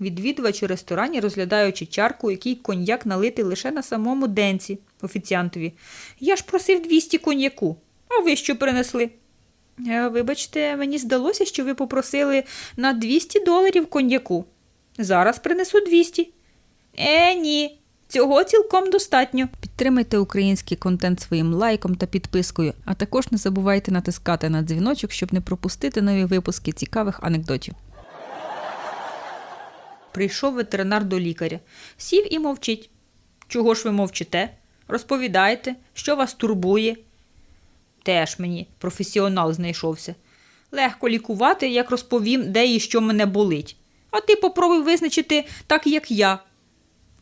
Відвідувач у ресторані, розглядаючи чарку, який коньяк налитий лише на самому денці офіціантові. Я ж просив 200 коньяку. А ви що принесли? «Е, Вибачте, мені здалося, що ви попросили на 200 доларів коньяку. Зараз принесу 200. Е, ні. Цього цілком достатньо. Підтримайте український контент своїм лайком та підпискою, а також не забувайте натискати на дзвіночок, щоб не пропустити нові випуски цікавих анекдотів. Прийшов ветеринар до лікаря. Сів і мовчить. Чого ж ви мовчите? Розповідайте, що вас турбує. Теж мені професіонал знайшовся. Легко лікувати, як розповім, де і що мене болить. А ти попробуй визначити так, як я.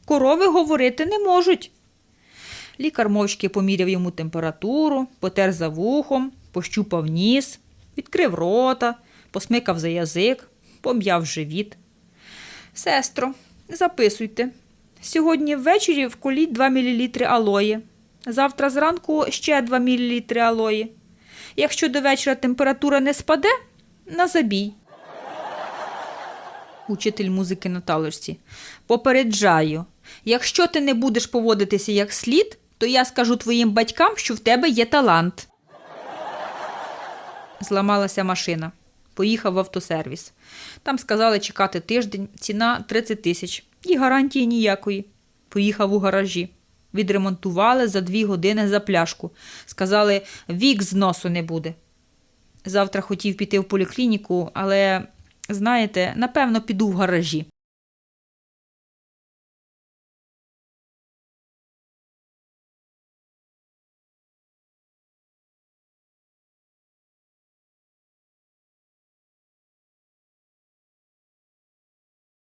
Корови говорити не можуть. Лікар мовчки поміряв йому температуру, потер за вухом, пощупав ніс, відкрив рота, посмикав за язик, пом'яв живіт. Сестро, записуйте. Сьогодні ввечері вколіть 2 мл алої. Завтра зранку ще 2 мл алої. Якщо до вечора температура не спаде, на забій. Учитель музики на талочці. Попереджаю, якщо ти не будеш поводитися як слід, то я скажу твоїм батькам, що в тебе є талант. Зламалася машина. Поїхав в автосервіс. Там сказали чекати тиждень, ціна 30 тисяч і гарантії ніякої. Поїхав у гаражі. Відремонтували за дві години за пляшку. Сказали, вік з носу не буде. Завтра хотів піти в поліклініку, але, знаєте, напевно, піду в гаражі.